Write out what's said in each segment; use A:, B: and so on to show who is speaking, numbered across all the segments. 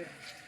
A: Yeah.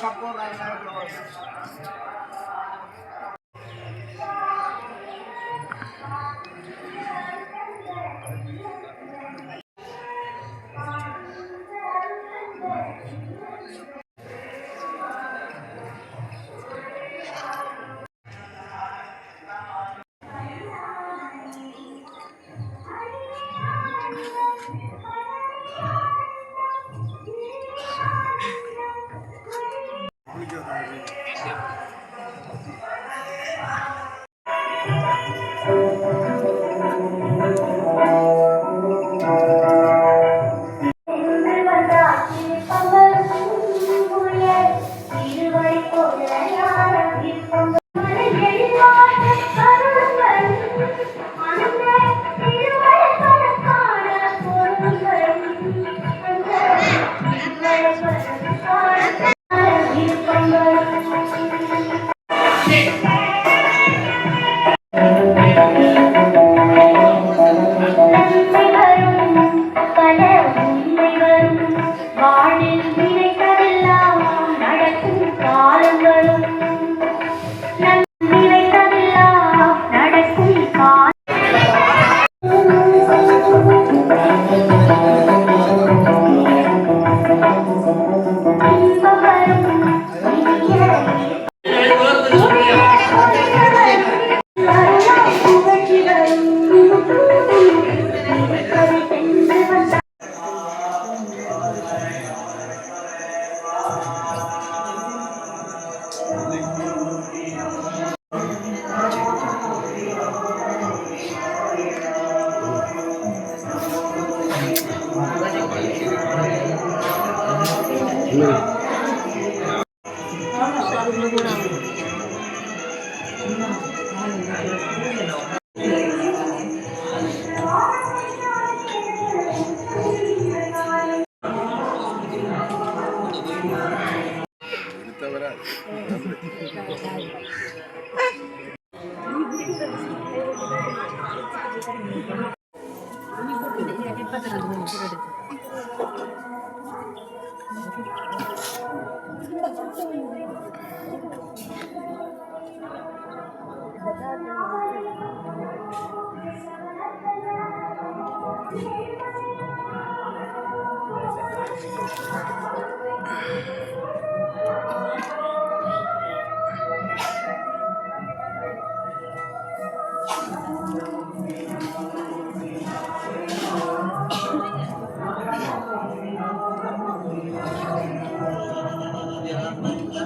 A: da porra aí, né, pra vocês.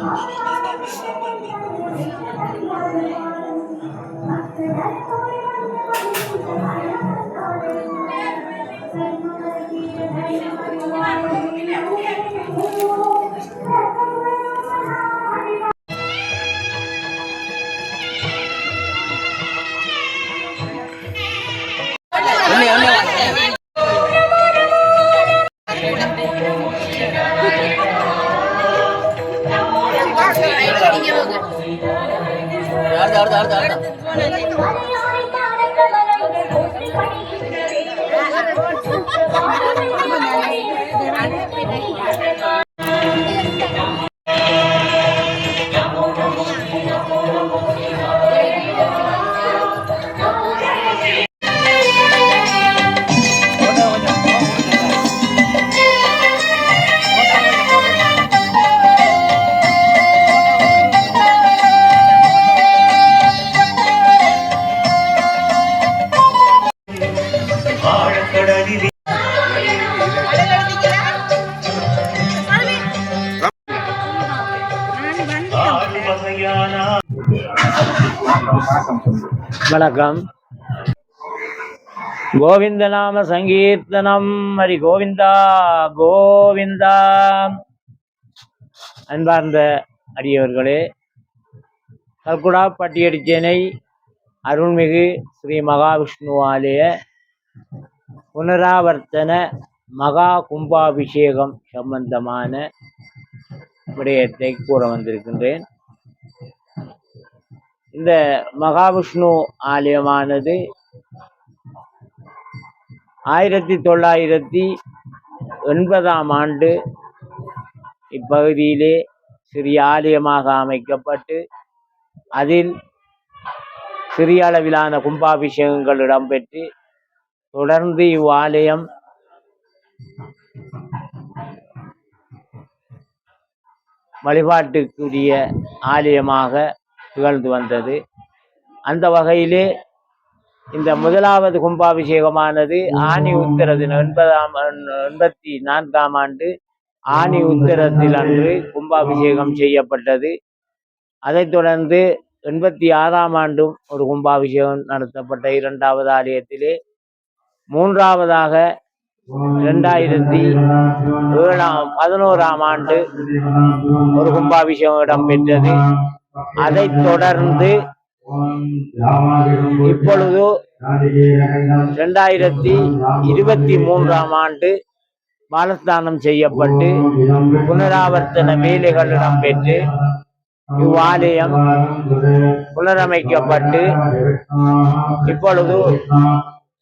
A: Thank you. அடுத்து
B: அடுத்து. அடுத்து அடுத்து.
C: வணக்கம். கோவிந்த நாம சங்கீர்த்தனம். ஹரி கோவிந்தா கோவிந்தா. அன்பார்ந்த அடியவர்களே கல்குடா பட்டியடிச்சேனை அருள்மிகு ஸ்ரீ மகாவிஷ்ணு ஆலய புனராவர்த்தன மகா கும்பாபிஷேகம் சம்பந்தமான விடயத்தை கூற வந்திருக்கின்றேன் இந்த மகாவிஷ்ணு ஆலயமானது ஆயிரத்தி தொள்ளாயிரத்தி எண்பதாம் ஆண்டு இப்பகுதியிலே சிறிய ஆலயமாக அமைக்கப்பட்டு அதில் சிறிய அளவிலான கும்பாபிஷேகங்கள் இடம்பெற்று தொடர்ந்து இவ்வாலயம் வழிபாட்டுக்குரிய ஆலயமாக திகழ்ந்து வந்தது. அந்த வகையிலே இந்த முதலாவது கும்பாபிஷேகமானது ஆனி உத்திர ஒன்பதாம் எண்பதாம் எண்பத்தி நான்காம் ஆண்டு ஆனி உத்திரத்தில் அன்று கும்பாபிஷேகம் செய்யப்பட்டது. அதைத் தொடர்ந்து எண்பத்தி ஆறாம் ஆண்டும் ஒரு கும்பாபிஷேகம் நடத்தப்பட்ட இரண்டாவது ஆலயத்திலே. மூன்றாவதாக இரண்டாயிரத்தி ஏழாம் பதினோராம் ஆண்டு ஒரு கும்பாபிஷேகம் இடம்பெற்றது. அதைத் தொடர்ந்து இப்பொழுது இரண்டாயிரத்தி இருபத்தி மூன்றாம் ஆண்டு பாலஸ்தானம் செய்யப்பட்டு புனராவர்த்தன வேலைகள் இடம்பெற்று இவ்வாலயம் புனரமைக்கப்பட்டு இப்பொழுது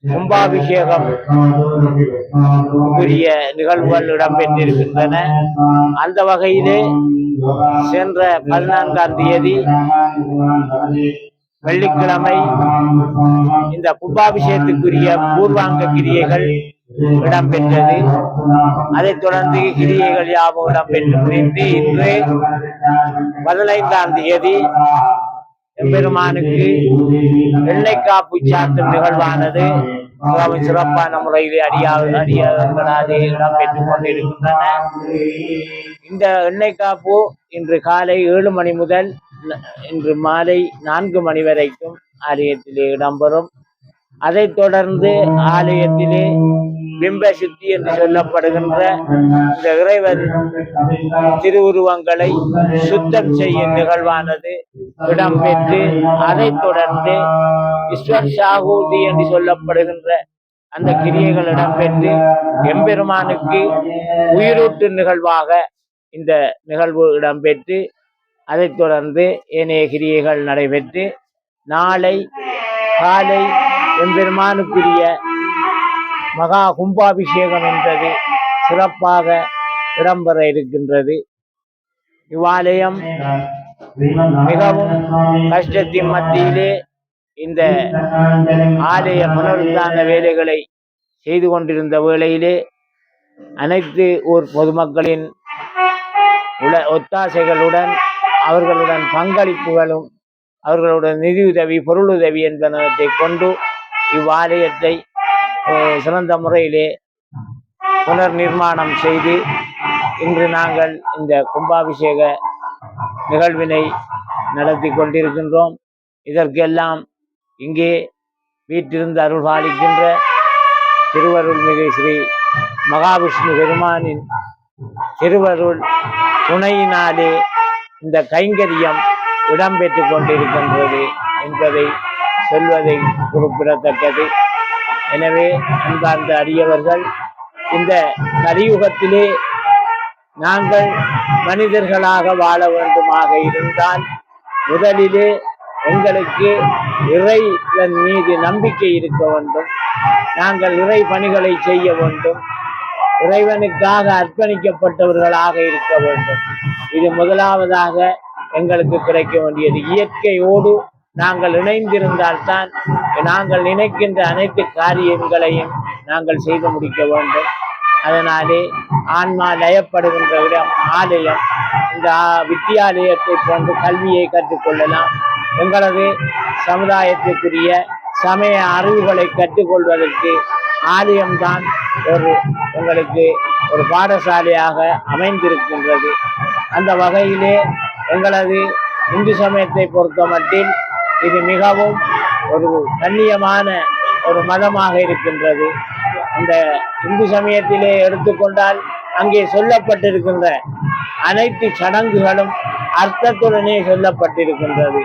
C: கும்பாபிஷேகம் உரிய நிகழ்வுகள் இடம்பெற்றிருக்கின்றன. அந்த வகையிலே சென்ற பதினான்காம் தேதி வெள்ளிக்கிழமை இந்த கும்பாபிஷேகத்துக்குரிய பூர்வாங்க கிரியைகள் இடம்பெற்றது. அதைத் தொடர்ந்து கிரியைகள் யாவும் இடம்பெற்று முடிந்து இன்று பதினைந்தாம் தேதி எம்பெருமானுக்கு எண்ணெய் காப்பு சாத்தும் நிகழ்வானது. மிகவும் சிறப்பான முறையில் அடியா அடியார்களாலே இடம்பெற்றுக் கொண்டிருக்கின்றன இந்த எண்ணெய் காப்பு இன்று காலை ஏழு மணி முதல் இன்று மாலை நான்கு மணி வரைக்கும் ஆலயத்திலே இடம்பெறும். அதைத் தொடர்ந்து ஆலயத்திலே பிம்பசுத்தி என்று சொல்லப்படுகின்ற இந்த இறைவன் திருவுருவங்களை சுத்தம் செய்யும் நிகழ்வானது. இடம்பெற்று அதைத் தொடர்ந்து ஈஸ்வர் சாகூதி என்று சொல்லப்படுகின்ற அந்த கிரியைகள் இடம்பெற்று எம்பெருமானுக்கு உயிரூட்டு நிகழ்வாக இந்த நிகழ்வு இடம்பெற்று அதைத் தொடர்ந்து ஏனைய கிரியைகள் நடைபெற்று நாளை காலை எம்பெருமானுக்குரிய மகா கும்பாபிஷேகம் என்பது சிறப்பாக இடம்பெற இருக்கின்றது. இவ்வாலயம் மிகவும் கஷ்டத்தின் மத்தியிலே இந்த ஆலய புனருத்தான வேலைகளை செய்து கொண்டிருந்த வேளையிலே அனைத்து ஊர் பொதுமக்களின் உல ஒத்தாசைகளுடன் அவர்களுடன் பங்களிப்புகளும் அவர்களுடன் நிதியுதவி பொருளுதவி என்பனவற்றை கொண்டு இவ்வாலயத்தை சிறந்த முறையிலே புனர் நிர்மாணம் செய்து இன்று நாங்கள் இந்த கும்பாபிஷேக நிகழ்வினை நடத்தி கொண்டிருக்கின்றோம். இதற்கெல்லாம் இங்கே வீட்டிலிருந்து அருள் பாலிக்கின்ற திருவருள்மிகு ஸ்ரீ மகாவிஷ்ணு பெருமானின் திருவருள் துணையினாலே இந்த கைங்கரியம் இடம்பெற்று கொண்டிருக்கின்றது என்பதை சொல்வதை குறிப்பிடத்தக்கது. எனவே அன்பார்ந்த அடியவர்கள் இந்த கலியுகத்திலே நாங்கள் மனிதர்களாக வாழ வேண்டுமாக இருந்தால் முதலிலே எங்களுக்கு இறைவன் மீது நம்பிக்கை இருக்க வேண்டும். நாங்கள் இறை பணிகளை செய்ய வேண்டும். இறைவனுக்காக அர்ப்பணிக்கப்பட்டவர்களாக இருக்க வேண்டும். இது முதலாவதாக எங்களுக்கு கிடைக்க வேண்டியது. இயற்கையோடு நாங்கள் இணைந்திருந்தால்தான் நாங்கள் நினைக்கின்ற அனைத்து காரியங்களையும் நாங்கள் செய்து முடிக்க வேண்டும். அதனாலே ஆன்மா லயப்படுகின்ற இடம் ஆலயம் இந்த வித்தியாலயத்தை போன்று கல்வியை கற்றுக்கொள்ளலாம் எங்களது சமுதாயத்திற்குரிய சமய அறிவுகளை கற்றுக்கொள்வதற்கு ஆலயம்தான் ஒரு உங்களுக்கு ஒரு பாடசாலையாக அமைந்திருக்கின்றது. அந்த வகையிலே எங்களது இந்து சமயத்தை பொறுத்த மட்டில் இது மிகவும் ஒரு கண்ணியமான ஒரு மதமாக இருக்கின்றது. இந்த இந்து சமயத்திலே எடுத்துக்கொண்டால் அங்கே சொல்லப்பட்டிருக்கின்ற அனைத்து சடங்குகளும் அர்த்தத்துடனே சொல்லப்பட்டிருக்கின்றது.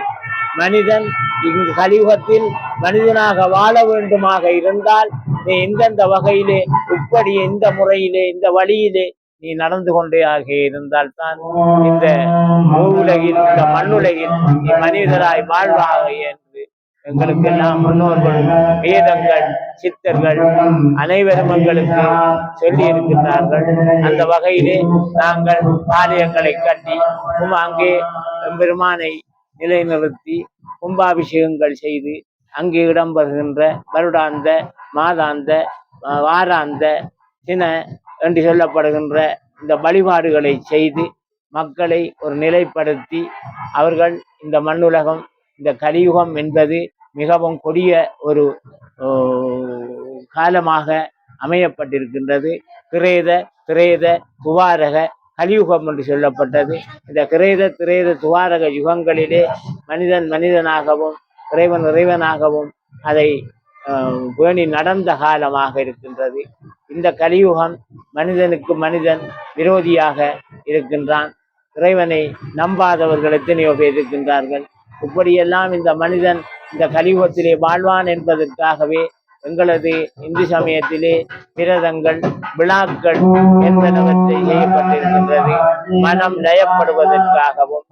C: மனிதன் இங்கு கலியுகத்தில் மனிதனாக வாழ வேண்டுமாக இருந்தால் நீ எந்தெந்த வகையிலே இப்படி எந்த முறையிலே இந்த வழியிலே நீ நடந்து கொண்டே ஆக இருந்தால் தான் இந்த உலகில் இந்த மண்ணுலகில் நீ மனிதராய் வாழ்வாக என்று எங்களுக்கெல்லாம் முன்னோர்கள் வேதங்கள் சித்தர்கள் அனைவரும் எங்களுக்கு சொல்லி இருக்கின்றார்கள் அந்த வகையிலே நாங்கள் ஆலயங்களை கட்டி அங்கே பெருமானை நிலைநிறுத்தி கும்பாபிஷேகங்கள் செய்து அங்கே இடம்பெறுகின்ற வருடாந்த மாதாந்த வாராந்த தின என்று சொல்லப்படுகின்ற இந்த வழிபாடுகளை செய்து மக்களை ஒரு நிலைப்படுத்தி அவர்கள் இந்த மண்ணுலகம் இந்த கலியுகம் என்பது மிகவும் கொடிய ஒரு காலமாக அமையப்பட்டிருக்கின்றது. கிரேத திரேத துவாரக கலியுகம் என்று சொல்லப்பட்டது. இந்த கிரேத திரேத துவாரக யுகங்களிலே மனிதன் மனிதனாகவும் இறைவன் இறைவனாகவும் அதை பேணி நடந்த காலமாக இருக்கின்றது. இந்த கலியுகம் மனிதனுக்கு மனிதன் விரோதியாக இருக்கின்றான். இறைவனை நம்பாதவர்கள் எத்தனையோ பேர் இருக்கின்றார்கள். இப்படியெல்லாம் இந்த மனிதன் இந்த கலியுகத்திலே வாழ்வான் என்பதற்காகவே எங்களது இந்து சமயத்திலே விரதங்கள் விழாக்கள் என்பனவற்றை செய்யப்பட்டிருக்கின்றது. மனம் லயப்படுவதற்காகவும்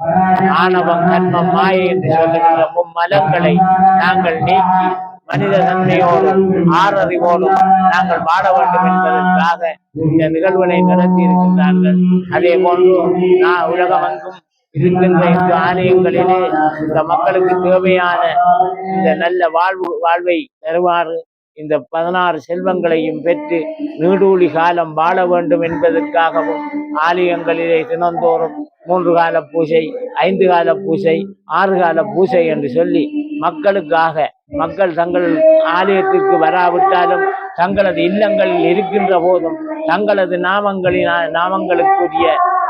C: ஆணவம் கர்மம் மாயை என்று சொல்லுகின்ற மும்மலங்களை நாங்கள் நீக்கி மனித நன்மையோடும் ஆறறிவோடும் நாங்கள் பாட வேண்டும் என்பதற்காக இந்த நிகழ்வுகளை நடத்தி இருக்கின்றார்கள் அதே போன்று நான் உலகமெங்கும் இருக்கின்ற இந்த ஆலயங்களிலே இந்த மக்களுக்கு தேவையான இந்த நல்ல வாழ்வு வாழ்வை தருவாறு இந்த பதினாறு செல்வங்களையும் பெற்று நீடூழி காலம் வாழ வேண்டும் என்பதற்காகவும் ஆலயங்களிலே தினந்தோறும் மூன்று கால பூஜை ஐந்து கால பூஜை ஆறு கால பூஜை என்று சொல்லி மக்களுக்காக மக்கள் தங்கள் ஆலயத்திற்கு வராவிட்டாலும் தங்களது இல்லங்களில் இருக்கின்ற போதும் தங்களது நாமங்களின் நாமங்களுக்குரிய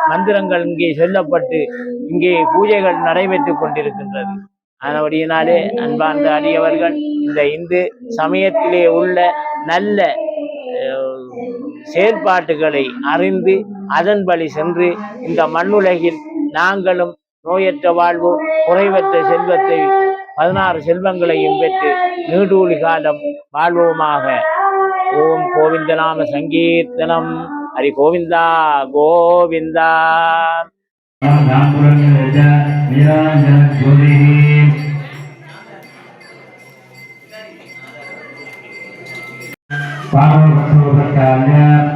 C: மந்திரங்கள் இங்கே சொல்லப்பட்டு இங்கே பூஜைகள் நடைபெற்றுக் கொண்டிருக்கின்றது. அதனுடையினாலே அன்பார்ந்த அடியவர்கள் இந்த இந்து சமயத்திலே உள்ள நல்ல செயற்பாட்டுகளை அறிந்து அதன்படி சென்று இந்த மண்ணுலகில் நாங்களும் நோயற்ற வாழ்வு குறைவற்ற செல்வத்தை பதினாறு செல்வங்களையும் பெற்று நீடூழி காலம் வாழ்வோமாக. ஓம் கோவிந்தநாம சங்கீர்த்தனம். ஹரி கோவிந்தா கோவிந்தா.
D: ஓம்